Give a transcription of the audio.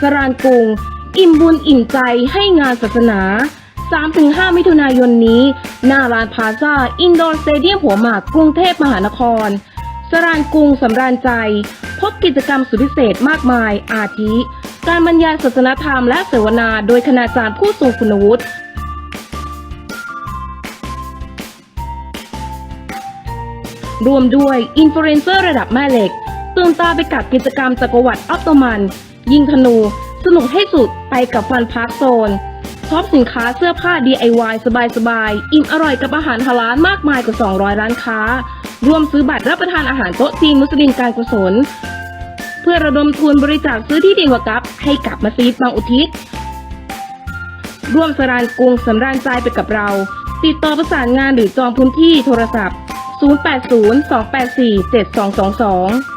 สรานกรุง อิ่มบุญอิ่มใจให้งานศาสนา 3-5 มิถุนายนนี้ หน้าลานพาซ่าอินดอร์สเตเดียมหัวหมากกรุงเทพมหานคร สรานกรุงสำราญใจ พบกิจกรรมสุดพิเศษมากมาย อาทิ การบรรยายศาสนธรรมและเสวนาโดยคณาจารย์ผู้ทรงคุณวุฒิรวมด้วยอินฟลูเอนเซอร์ระดับแม่เหล็กตื่นตาไปกับกิจกรรมจักรวรรดิออฟโตมัน ยิงธนู สนุกให้สุดไปกับฟันพาร์คโซนช็อปสินค้าเสื้อผ้า DIY สบายๆ อิ่มอร่อยกับอาหารฮาลาลมากมายกว่า 200 ร้านค้า ร่วมซื้อบัตรรับประทานอาหารโต๊ะจีนมุสลิมการกุศล เพื่อระดมทุนบริจาคซื้อที่ดินวากับให้กับมัสยิดบางอุทิศ ร่วมสรานกรุงสำราญใจไปกับเรา ติดต่อประสานงานหรือจองพื้นที่โทรศัพท์ 080 284 7222